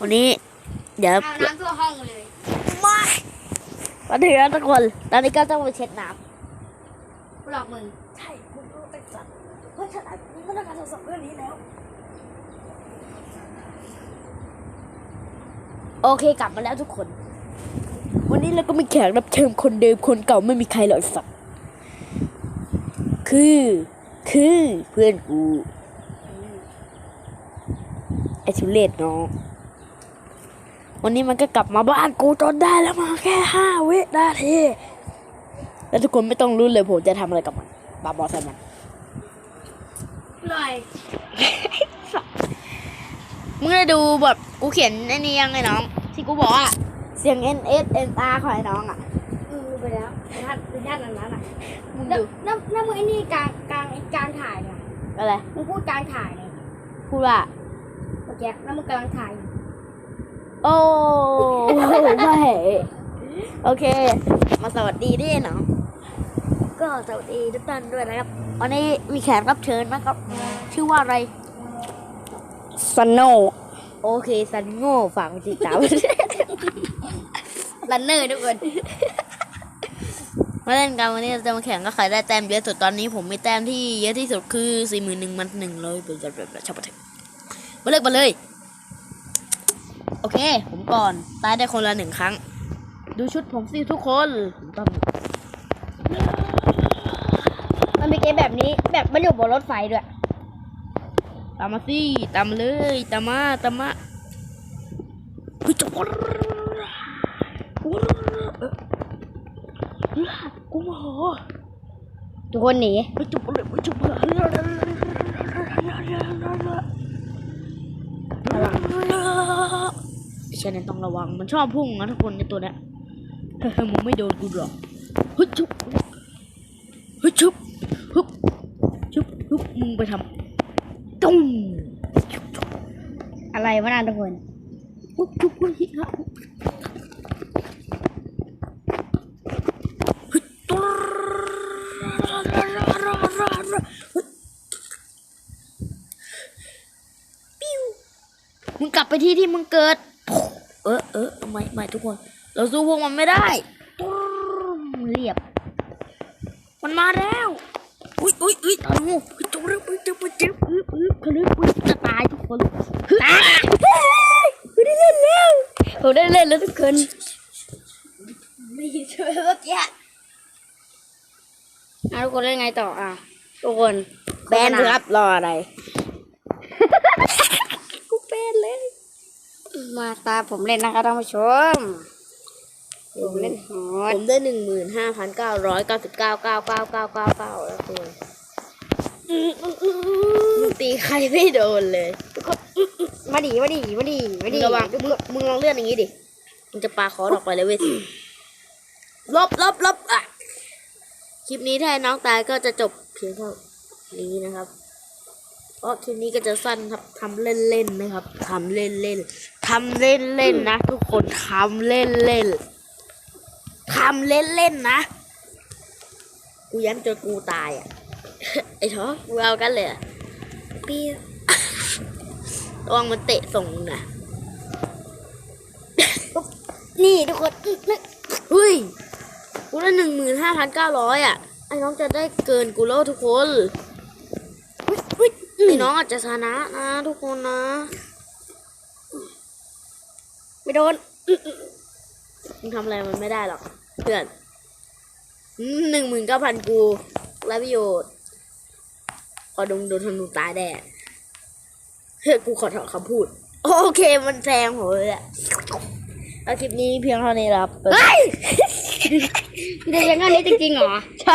วันนี้ เดี๋ยวอาบน้ำทั่วห้องเลยมามาถึงแล้วทุกคน ตอนนี้ก็ต้องไปเช็ดน้กูหลอกมึงำใช่คุณรู้เป็นสัตว์เพราะฉะนั้นมีมาตรการตรวจสอบเรื่องนี้แล้ว โอเคกลับมาแล้วทุกคน วันนี้เราก็มีแขกรับเชิญคนเดิมคนเก่าไม่มีใครหรอกไอ้สัตว์คือ คือเพื่อนกูไอทุเลศน้อง วันนี้มันก็กลับมาบ้านกูจนได้แล้วมาแค่ห้าวินาทีแล้วทุกคนไม่ต้องรู้เลยผมจะทำอะไรกับมันบาบอใส่มันลอยมึงได้ดูแบบกูเขียนไอ้นี่ยังไงน้อง ที่กูบอกว่าเสียง N S N R ของไอ้น้องอะอืมไปแล้วเป็นญาติเป็นญาตินั้นนั้นอะมึงแล้วดูแล้วแล้วมึงไอ้นี่กลางกลางกลางถ่ายเนี่ยอะไรมึงพูดกลางถ่ายเนี่ยพูดว่าเมื่อกี้แล้วมึงกำลังถ่ายอยู่ โอ้ไม่โอเค มาสวัสดีด้วยเนาะก็สวัสดีทุกท่านด้วยนะครับ วันนี้มีแขกรับเชิญนะครับ ชื่อว่าอะไรซันโนโอเคซันโง่ฝากไปติดตามรันเนอร์ทุกคนมาเล่นกันวันนี้เราจะมาแข่งก็ใครได้แต้มเยอะสุดตอนนี้ผมมีแต้มที่เยอะที่สุดคือสี่หมื่นหนึ่งมันหนึ่งร้อยเป็นแบบแบบชอบมาเถอะมาเลิกมาเลย โอเค ผมก่อน ตายได้คนละหนึ่งครั้ง ดูชุดผมสิทุกคนผมต้องมันเป็นเกมแบบนี้แบบมันอยู่บนรถไฟด้วย ตามมาสิตามมาเลยตามมาตามมาเฮ้ยจับกูกูมาหอทุกคนหนีไปจุบเลยไปจุบเลยใช่เนี่ยต้องระวัง มันชอบพุ่งนะทุกคนในตัวเนี้ยเฮ้ยมึงไม่โดนกูหรอกฮ้ยชุบฮ้ยชุบฮึบชุบฮึบมึงไปทำตุ้มอะไรวะนาทุกคนฮึบชุบฮ้ยฮะเฮ้ยตัวปิ้วมึงกลับไปที่ที่มึงเกิด เออเออไม่ไม่ทุกคน เราสู้พวกมันไม่ได้ตุ้มเรียบ มันมาแล้ว อุ้ยอุ้ยอุ้ยตางูอุ้ยจุ๊บเร็วอุ้ยจุ๊บอุ้ยจุ๊บอุ้ยอุ้ยเขาเรียกอุ้ยจะตายทุกคนตายไม่ได้เล่นแล้วผมได้เล่นแล้วทุกคนไม่ช่วยเมื่อกี้อะทุกคนเล่นไงต่ออะทุกคนแบนเถอะครับรออะไร กูเป็นเลย มาตาผมเล่นนะครับท่านผู้ชมผมเล่นฮอผตมได้หนึ่งหมื่นห้าพันเก้าร้อยเก้าสิบเก้าเก้าเก้าเก้าเก้าเก้าแล้วคุณมึงตีใครไม่โดนเลยมาดีมาดีมาดีมาดีระวังมึงมึงลองเลื่อนอย่างนี้ดิมึงจะปาคอนออกไปเลยเว้ยลบลบลบอะคลิปนี้ถ้าน้องตายก็จะจบเพียงเท่านี้นะครับ เพราะคลิปนี้ก็จะสั้นครับทำเล่นๆนะครับทำเล่นๆทำเล่นๆนะ ทุกคนทำเล่นๆทำเล่นๆนะกูย้ำจนกูตายอะไอ้ท้อกูเอากันเลยอะปี๊ดระวังมันเตะส่งมึงนะนี่ทุกคนเฮ้ยกูได้หนึ่งหมื่นห้าพันเก้าร้อยอะไอ้น้องจะได้เกินกูแล้วทุกคน ไอ้น้องอาจจะชนะนะทุกคนนะ ไม่โดนมึงทำอะไรมันไม่ได้หรอกเพื่อนหนึ่งหมื่นเก้าพันกูไรประโยชน์พอโดนโดนธนูตายแน่เฮ้ยกูขอถอนคำพูด โอเคมันแซงผมเลยอะแล้วคลิปนี้เพียงเท่านี้ครับเฮ้ยเดี๋ยวยังงั้นนี้จริงๆเหรอใช่